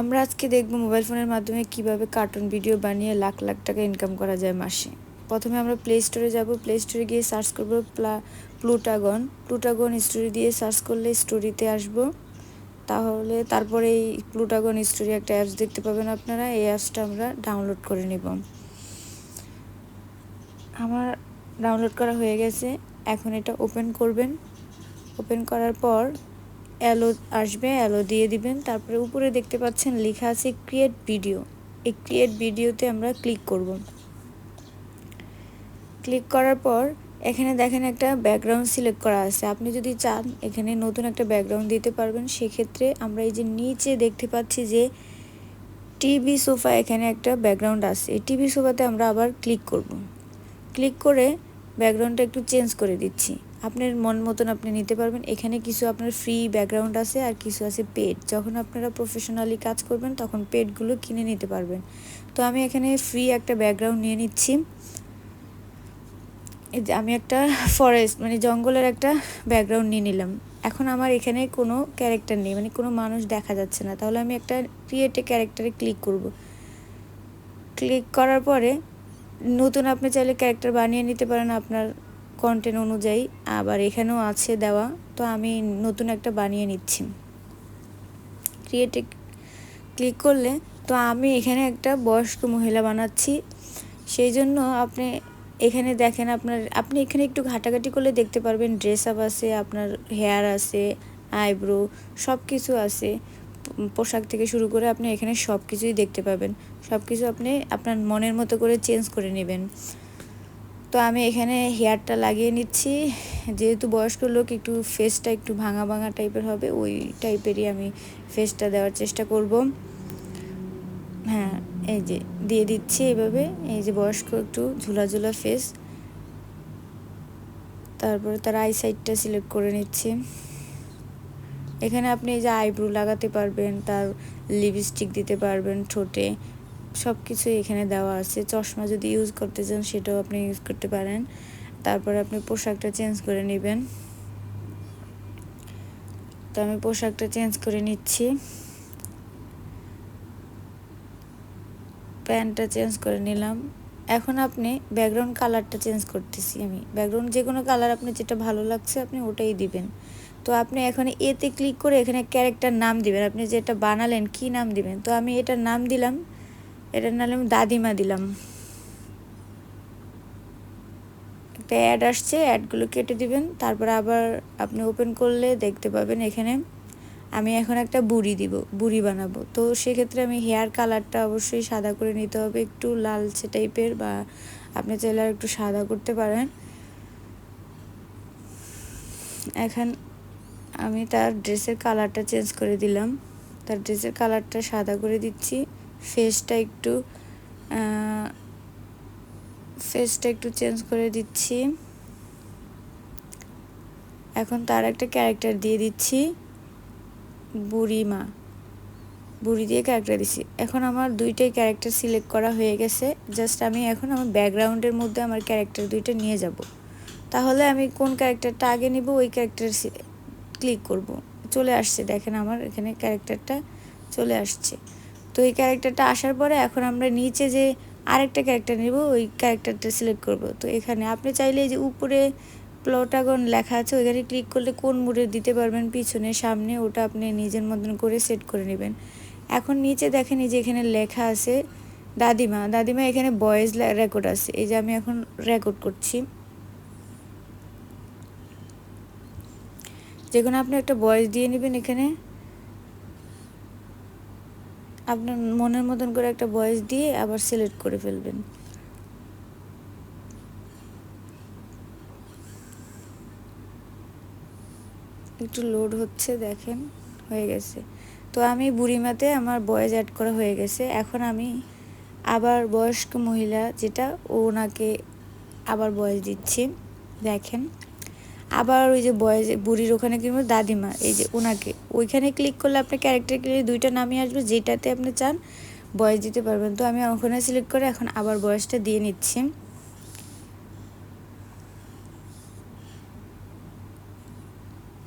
আমরা আজকে দেখব মোবাইল ফোনের মাধ্যমে কীভাবে কার্টুন ভিডিও বানিয়ে লাখ লাখ টাকা ইনকাম করা যায় মাসে। প্রথমে আমরা প্লে স্টোরে যাব। প্লে স্টোরে গিয়ে সার্চ করব প্লা প্লুটাগন প্লুটাগন স্টোরি দিয়ে সার্চ করলে স্টোরিতে আসব। তাহলে তারপরে এই প্লুটাগন স্টোরি একটা অ্যাপস দেখতে পাবেন আপনারা। এই অ্যাপসটা আমরা ডাউনলোড করে নেব। আমার ডাউনলোড করা হয়ে গেছে। এখন এটা ওপেন করবেন। ওপেন করার পর অ্যালো আসবে, অ্যালো দিয়ে দিবেন। তারপরে উপরে দেখতে পাচ্ছেন লেখা আছে ক্রিয়েট ভিডিও এই ক্রিয়েট ভিডিওতে আমরা ক্লিক করব। ক্লিক করার পর এখানে দেখেন একটা ব্যাকগ্রাউন্ড সিলেক্ট করা আছে। আপনি যদি চান এখানে নতুন একটা ব্যাকগ্রাউন্ড দিতে পারবেন, সেক্ষেত্রে আমরা এই যে নিচে দেখতে পাচ্ছি যে টিভি সোফা এখানে একটা ব্যাকগ্রাউন্ড আছে। এই টিভি সোফাতে আমরা আবার ক্লিক করব। ক্লিক করে ব্যাকগ্রাউন্ডটা একটু চেঞ্জ করে দিচ্ছি। আপনার মন মতন আপনি নিতে পারবেন। এখানে কিছু আপনার ফ্রি ব্যাকগ্রাউন্ড আছে আর কিছু আছে পেড যখন আপনারা প্রফেশনালি কাজ করবেন, তখন পেডগুলো কিনে নিতে পারবেন। তো আমি এখানে ফ্রি একটা ব্যাকগ্রাউন্ড নিয়ে নিচ্ছি। আমি একটা ফরেস্ট মানে জঙ্গলের একটা ব্যাকগ্রাউন্ড নিয়ে নিলাম। এখন আমার এখানে কোনো ক্যারেক্টার নেই মানে কোনো মানুষ দেখা যাচ্ছে না। তাহলে আমি একটা ক্রিয়েটে ক্যারেক্টারে ক্লিক করব। ক্লিক করার পরে নতুন আপনি চাইলে ক্যারেক্টার বানিয়ে নিতে পারেন আপনার কন্টেন্ট অনুযায়ী আবার এখানেও আছে দেওয়া, তো আমি নতুন একটা বানিয়ে নিচ্ছি। ক্রিয়েটে ক্লিক করলে, তো আমি এখানে একটা বয়স্ক মহিলা বানাচ্ছি। সেই জন্য আপনি এখানে দেখেন আপনার, আপনি এখানে একটু ঘাটাঘাটি করলে দেখতে পারবেন ড্রেস আপ আছে, আপনার হেয়ার আছে আইব্রো সব কিছু আছে। পোশাক থেকে শুরু করে আপনি এখানে সব কিছুই দেখতে পাবেন। সব কিছু আপনি আপনার মনের মতো করে চেঞ্জ করে নেবেন। তো আমি এখানে হেয়ারটা লাগিয়ে নিচ্ছি। যেহেতু বয়স্ক লোক, একটু ফেসটা একটু ভাঙা ভাঙা টাইপের হবে, ওই টাইপেরই আমি ফেসটা দেওয়ার চেষ্টা করব। হ্যাঁ এই যে, দিয়ে দিচ্ছি এইভাবে এই যে, বয়স্ক একটু ঝুলা ঝুলা ফেস তারপরে তার আই সাইডটা সিলেক্ট করে নিচ্ছি। এখানে আপনি এই যে আইব্রু লাগাতে পারবেন, তার লিপস্টিক দিতে পারবেন ঠোঁটে। সব কিছুই এখানে দেওয়া আছে। চশমা যদি ইউজ করতে চান, সেটাও আপনি ইউজ করতে পারেন। তারপরে আপনি পোশাকটা চেঞ্জ করে নেবেন। তো আমি পোশাকটা চেঞ্জ করে নিচ্ছি। প্যান্টটা চেঞ্জ করে নিলাম। এখন আপনি ব্যাকগ্রাউন্ড কালারটা চেঞ্জ করতেছি আমি। ব্যাকগ্রাউন্ড যে কোনো কালার আপনি যেটা ভালো লাগছে, আপনি ওটাই দিবেন। তো আপনি এখন এতে ক্লিক করে এখানে ক্যারেক্টার নাম দিবেন। আপনি যেটা বানালেন, কি নাম দিবেন? তো আমি এটার নাম দিলাম এটার নাম দাদিমা দিলাম। একটা অ্যাড আসছে অ্যাডগুলো কেটে দিবেন, তারপর আবার আপনি ওপেন করলে দেখতে পাবেন এখানে আমি এখন একটা বুড়ি দিব, বুড়ি বানাবো। তো সেক্ষেত্রে আমি হেয়ার কালারটা অবশ্যই সাদা করে নিতে হবে, একটু লালচে টাইপের বা আপনি চাইলে আর একটু সাদা করতে পারেন। এখন আমি তার ড্রেসের কালারটা চেঞ্জ করে দিলাম। তার ড্রেসের কালারটা সাদা করে দিচ্ছি। ফেসটা একটু ফেসটা একটু চেঞ্জ করে দিচ্ছি। এখন তার একটা ক্যারেক্টার দিয়ে দিচ্ছি বুড়ি মা বুড়ি দিয়ে ক্যারেক্টার দিচ্ছি এখন আমার দুইটাই ক্যারেক্টার সিলেক্ট করা হয়ে গেছে। জাস্ট আমি এখন আমার ব্যাকগ্রাউন্ডের মধ্যে আমার ক্যারেক্টার দুইটা নিয়ে যাব। তাহলে আমি কোন ক্যারেক্টারটা আগে নিব, ওই ক্যারেক্টার ক্লিক করব। চলে আসছে, দেখেন আমার এখানে ক্যারেক্টারটা চলে আসছে। তো এই ক্যারেক্টারটা আসার পরে এখন আমরা নিচে যে আরেকটা ক্যারেক্টার নেব, ওই ক্যারেক্টারটা সিলেক্ট করব। তো এখানে আপনি চাইলে যে উপরে প্লটাগন লেখা আছে, ওইখানে ক্লিক করলে কোন মুডে দিতে পারবেন, পিছনে, সামনে, ওটা আপনি নিজের মতন করে সেট করে নেবেন। এখন নিচে দেখেন এই যে এখানে লেখা আছে, দাদিমা। দাদিমা, এখানে বয়েজ রেকর্ড আছে। এই যে আমি এখন রেকর্ড করছি। যে কোনো আপনি একটা ভয়েস দিয়ে নেবেন এখানে। আপনার মনের মতন করে একটা ভয়েস দিয়ে আবার সিলেক্ট করে ফেলবেন। একটু লোড হচ্ছে, দেখেন, হয়ে গেছে। তো আমি বুড়িমাতে আমার বয়েস অ্যাড করা হয়ে গেছে। এখন আমি আবার বয়স্ক মহিলা, যেটা ওনাকে আবার বয়স দিচ্ছি। দেখেন। আবার ওই যে বয়েজ বুড়ির ওখানে কিনবো দাদিমা, এই যে ওনাকে ওইখানে ক্লিক করলে আপনার ক্যারেক্টার ক্লিক দুইটা নামই আসবে, যেটাতে আপনি চান বয়স দিতে পারবেন। তো আমি ওখানে সিলেক্ট করে এখন আবার বয়সটা দিয়ে নিচ্ছি।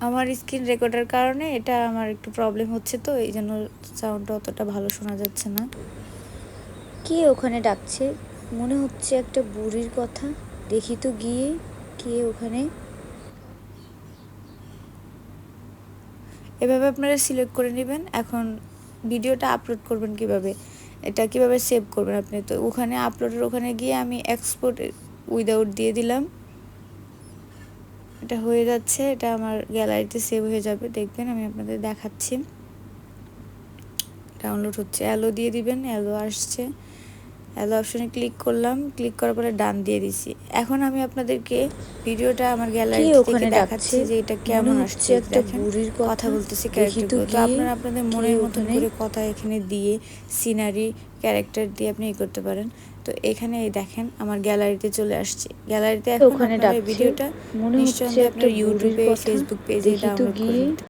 আমার স্ক্রিন রেকর্ডের কারণে এটা আমার একটু প্রবলেম হচ্ছে তো, এই জন্য সাউন্ডটা অতটা ভালো শোনা যাচ্ছে না। কে ওখানে ডাকছে? মনে হচ্ছে একটা বুড়ির কথা। দেখি তো গিয়ে কে ওখানে এভাবে আপনারা সিলেক্ট করে নেবেন। এখন ভিডিওটা আপলোড করবেন কীভাবে? এটা কীভাবে সেভ করবেন আপনি? তো ওখানে আপলোডের ওখানে গিয়ে আমি এক্সপোর্ট উইদাউট দিয়ে দিলাম। এটা হয়ে যাচ্ছে, এটা আমার গ্যালারিতে সেভ হয়ে যাবে। দেখবেন আমি আপনাদের দেখাচ্ছি। ডাউনলোড হচ্ছে। অ্যালো দিয়ে দিবেন অ্যালো আসছে। অ্যালো অপশনে ক্লিক করলাম। ক্লিক করার পরে ডান দিয়ে দিছি। এখন আমি আপনাদেরকে ভিডিওটা আমার গ্যালারি থেকে দেখাচ্ছি যে এটা কেমন আসছে। একটা বুড়ির কথা। বলতেছি ক্যারেক্টার তো আপনারা আপনাদের মনের মতন করে কথা এখানে দিয়ে সিনারি ক্যারেক্টার দিয়ে আপনি ই করতে পারেন। তো এখানে এই দেখেন আমার গ্যালারিতে চলে আসছে। গ্যালারিতে এখন ওখানে ভিডিওটা মনে নিশ্চয়ই আপনার ইউটিউবে ফেসবুক পেজে ডাউনলোড করে